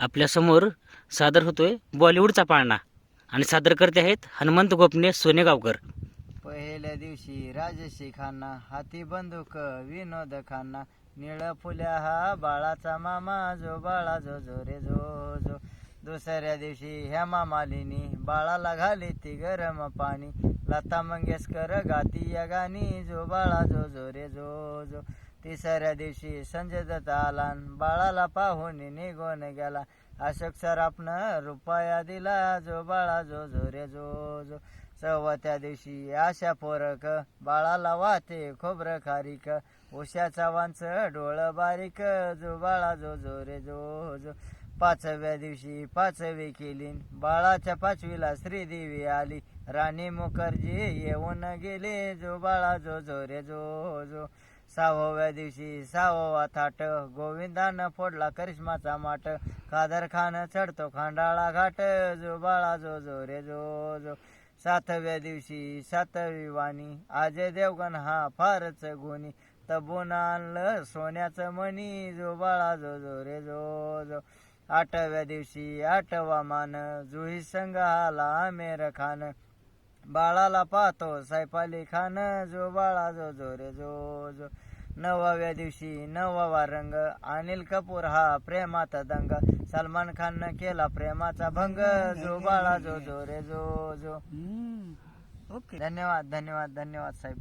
आपल्यासमोर सादर होतोय बॉलिवूडचा पाळणा. आणि सादर करते आहेत हनुमंत गोपने सोनेगावकर पहिल्या दिवशी राजशी खान्ना हाती बंदूक विनोद खाना निळ फुल्या हा बाळाचा मामा जो बाळा जो जो रे जो जो. दुसऱ्या दिवशी ह्या मालिनी बाळाला घाली ती गरम पाणी. लता मंगेशकर गाती या गाणी जो बाळा जो जो रे जो जो. तिसऱ्या दिवशी संजय दत्त आला बाळाला पाहून निघून गेला. अशोक सराफनं रुपया दिला जो बाळा जो जो रे जो जो. चौथ्या दिवशी आशा पोरक बाळाला वाहते खोबरं खारीक. उषा चव्हाणच डोळं बारीक जो बाळा जो जो रे जो जो. पाचव्या दिवशी पाचवी केली बाळाच्या पाचवीला श्रीदेवी आली. राणी मुखर्जी येऊन गेले जो बाळा जो जो रे जो जो. सहाव्या दिवशी सहावा थाट. गोविंदानं फोडला करिश्माचा माट. खादर खान चढतो खांडाळा घाट. जो बाळा जो जो रे जो जो. सातव्या दिवशी सातवी वाणी. अजय देवगण हा फारच गुणी. तबून आणलं सोन्याचं मणी. जो बाळा जो जो रे जो जो. आठव्या दिवशी आठवा मान. जुही संघ आला आमेर खान. बाळाला पाहतो सैपाली खान जो बाळा जो जो रे जो जो. नवव्या दिवशी नववा रंग अनिल कपूर हा प्रेमाचा दंग सलमान खाननं केला प्रेमाचा भंग जो बाळा जो जो रे जो. जो ओके. धन्यवाद धन्यवाद धन्यवाद साहेब.